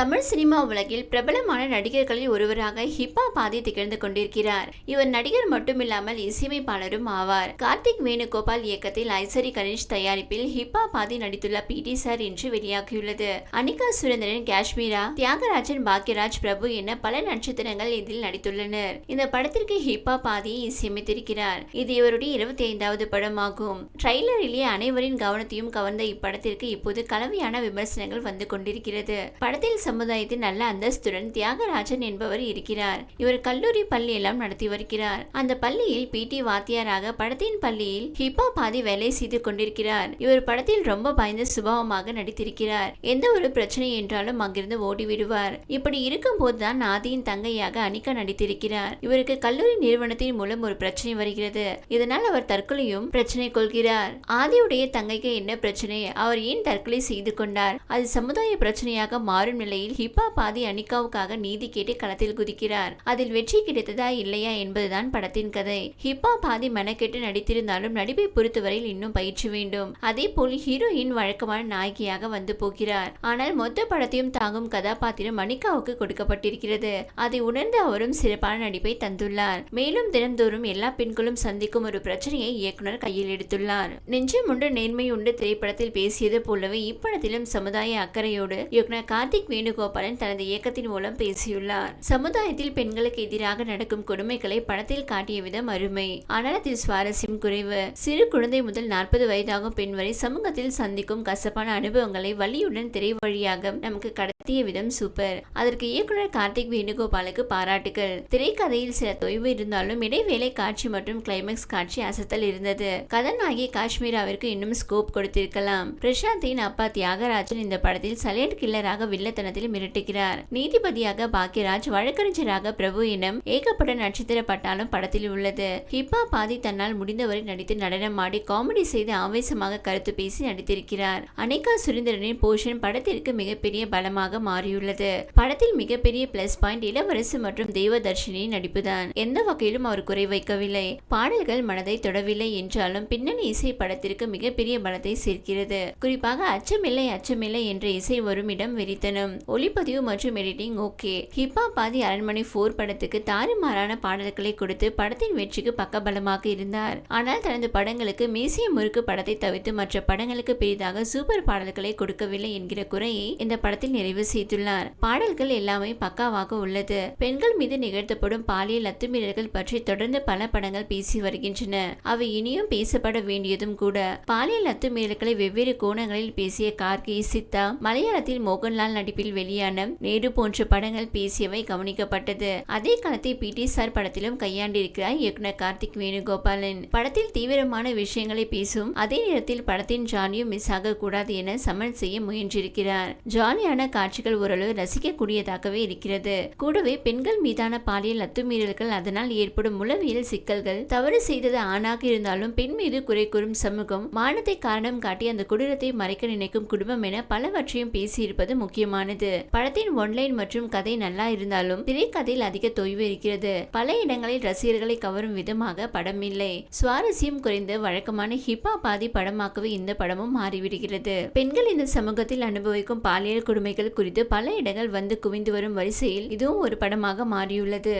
Tamil cinema உலகில் பிரபலமான நடிகர்களில் ஒருவராக ஹிப்பா பாதி திகழ்ந்து கொண்டிருக்கிறார். இவர் நடிகர் மட்டுமில்லாமல் இசையமைப்பாளரும் ஆவார். கார்த்திக் வேணுகோபால் இயக்கத்தில் ஐசரி கணேஷ் தயாரிப்பில் ஹிப்பா பாதி நடித்துள்ள பிடி சார் என்று வெளியாகியுள்ளது. அனிகா சுரேந்திரன் காஷ்மீரா தியாகராஜன் பாக்யராஜ் பிரபு என பல நட்சத்திரங்கள் இதில் நடித்துள்ளனர். இந்த படத்திற்கு ஹிப்பா பாதியை இசையமைத்திருக்கிறார். இது இவருடைய இருபத்தி ஐந்தாவது படமாகும். ட்ரைலரிலேயே அனைவரின் கவனத்தையும் கவர்ந்த இப்படத்திற்கு இப்போது கலவையான விமர்சனங்கள் வந்து கொண்டிருக்கிறது. படத்தில் சமுதாயத்தின் நல்ல அந்தஸ்துடன் தியாகராஜன் என்பவர் இருக்கிறார். இவர் கல்லூரி பள்ளி எல்லாம் நடத்தி வருகிறார். அந்த பள்ளியில் பிடி வாத்தியாராக படத்தின் பள்ளியில் ஹிப்பா பாதி வேலை செய்து கொண்டிருக்கிறார். இவர் படத்தில் ரொம்ப பயந்த சுபாவமாக நடித்திருக்கிறார். எந்த ஒரு பிரச்சனை என்றாலும் அங்கிருந்து ஓடிவிடுவார் இப்படி இருக்கும் போதுதான் ஆதியின் தங்கையாக அனிகா நடித்திருக்கிறார். இவருக்கு கல்லூரி நிறுவனத்தின் மூலம் ஒரு பிரச்சனை வருகிறது. இதனால் அவர் தற்கொலையும் பிரச்சனை கொள்கிறார். ஆதியுடைய தங்கைக்கு என்ன பிரச்சனை? அவர் ஏன் தற்கொலை செய்து கொண்டார்? அது சமுதாய பிரச்சனையாக மாறும் நிலையில் ஹிப்பா பாதி அனிகாவுக்காக நீதி கேட்டு களத்தில் குதிக்கிறார். அதில் வெற்றி கிடைத்ததா இல்லையா என்பதுதான் படத்தின் கதை. ஹிப்பா பாதி மெனக்கெட்டு நடித்திருந்தாலும் நடிப்பை பொறுத்தவரையில் இன்னும் பயிற்சி வேண்டும். அதே போல் ஹீரோயின் வழக்கமான நாயகியாக வந்து போகிறார். ஆனால் மொத்த படத்தையும் தாங்கும் கதாபாத்திரம் அனிகாவுக்கு கொடுக்கப்பட்டிருக்கிறது. அதை உணர்ந்து அவரும் சிறப்பான நடிப்பை தந்துள்ளார். மேலும் தினந்தோறும் எல்லா பெண்களும் சந்திக்கும் ஒரு பிரச்சனையை இயக்குனர் கையில் எடுத்துள்ளார். நெஞ்சம் உண்டு நேர்மை உண்டு திரைப்படத்தில் பேசியது போலவே இப்படத்திலும் சமுதாய அக்கறையோடு இயக்குனர் கார்த்திக் வேணுகோபாலன் தனது இயக்கத்தின் மூலம் பேசியுள்ளார். சமுதாயத்தில் பெண்களுக்கு எதிராக நடக்கும் கொடுமைகளை படத்தில் காட்டிய விதம் அருமை. ஆனால் அதில் சுவாரஸ்யம் குறைவு. சிறு குழந்தை முதல் நாற்பது வயதாகும் பெண் வரை சமூகத்தில் சந்திக்கும் கசப்பான அனுபவங்களை வலியுடன் திரை வழியாக நமக்கு கடத்திய விதம் சூப்பர். அதற்கு இயக்குனர் கார்த்திக் வேணுகோபாலுக்கு பாராட்டுகள் திரைக்கதையில் சில தொய்வு இருந்தாலும் இடைவேளை காட்சி மற்றும் கிளைமேக்ஸ் காட்சி அசத்தல் இருந்தது. கதாநாயகி காஷ்மீராவிற்கு இன்னும் ஸ்கோப் கொடுத்திருக்கலாம். பிரசாந்தின் அப்பா தியாகராஜன் இந்த படத்தில் சைலண்ட் கில்லராக வில்லத்தன வில்லத்தனத்தில் மிரட்டுகிறார். நீதிபதியாக பாக்யராஜ் வழக்கறிஞராக பிரபு எனும் ஏகப்பட்ட நட்சத்திர பட்டாலும் படத்தில் உள்ளது. ஹிப்பா பாதி தன்னால் முடிந்தவரை நடித்து நடனமாடி காமெடி செய்து ஆவேசமாக கருத்து பேசி நடித்திருக்கிறார். அனிகா சுரேந்திரனின் போஷன் படத்திற்கு மிகப்பெரிய பலமாக மாறியுள்ளது. படத்தில் மிகப்பெரிய பிளஸ் பாயிண்ட் இளவரசு மற்றும் தேவதர்ஷினியின் நடிப்புதான். எந்த வகையிலும் அவர் குறை வைக்கவில்லை. பாடல்கள் மனதை தொடவில்லை என்றாலும் பின்னணி இசை படத்திற்கு மிகப்பெரிய பலத்தை சேர்க்கிறது. குறிப்பாக அச்சமில்லை அச்சமில்லை என்ற இசை வரும் இடம் வெறித்தனம். ஒளிப்பதிவு மற்றும் எடிட்டிங் ஓகே ஹிப்பா பாதி அரண்மனை போர் படத்துக்கு தாறுமாறான பாடல்களை கொடுத்து படத்தின் வெற்றிக்கு பக்கபலமாக இருந்தார். ஆனால் தனது படங்களுக்கு மீசிய முறுக்கு படத்தை தவிர்த்து மற்ற படங்களுக்கு பெரிதாக சூப்பர் பாடல்களை கொடுக்கவில்லை என்கிற குறையை இந்த படத்தில் நிறைவு செய்துள்ளார். பாடல்கள் எல்லாமே பக்காவாக உள்ளது. பெண்கள் மீது நிகழ்த்தப்படும் பாலியல் அத்துமீறல்கள் பற்றி தொடர்ந்து பல படங்கள் பேசி வருகின்றன. அவை இனியும் பேசப்பட வேண்டியதும் கூட. பாலியல் அத்துமீறல்களை வெவ்வேறு கோணங்களில் பேசிய கார்கி சித்தா மலையாளத்தில் மோகன்லால் நடிப்பில் வெளியான நேரு போன்ற படங்கள் பேசியவை கவனிக்கப்பட்டது. அதே காலத்தை பி டி சார் படத்திலும் கையாண்டிருக்கிறார் இயக்குனர் கார்த்திக் வேணுகோபாலன். படத்தில் தீவிரமான விஷயங்களை பேசும் அதே நேரத்தில் படத்தின் ஜாலியும் மிஸ் ஆகக்கூடாது என சமன் செய்ய முயன்றிருக்கிறார். ஜாலியான காட்சிகள் ஓரளவு ரசிக்கக்கூடியதாகவே இருக்கிறது. கூடவே பெண்கள் மீதான பாலியல் அத்துமீறல்கள் அதனால் ஏற்படும் உளவியல் சிக்கல்கள் தவறு செய்தது ஆணாக இருந்தாலும் பெண் மீது குறை கூறும் சமூகம் மானத்தை காரணம் காட்டி அந்த கொடூரத்தை மறைக்க நினைக்கும் குடும்பம் என பலவற்றையும் பேசியிருப்பது முக்கியமானது. படத்தின் ஒன்லைன் மற்றும் கதை நல்லா இருந்தாலும் திரைக்கதையில் அதிக தொய்வு இருக்கிறது. பல இடங்களில் ரசிகர்களை கவரும் விதமாக படம் இல்லை. சுவாரஸ்யம் குறைந்து வழக்கமான ஹிப்பா பாதி படமாக்கவே இந்த படமும் மாறிவிடுகிறது. பெண்கள் இந்த சமூகத்தில் அனுபவிக்கும் பாலியல் கொடுமைகள் குறித்து பல இடங்கள் வந்து குவிந்து வரும் வரிசையில் இதுவும் ஒரு படமாக மாறியுள்ளது.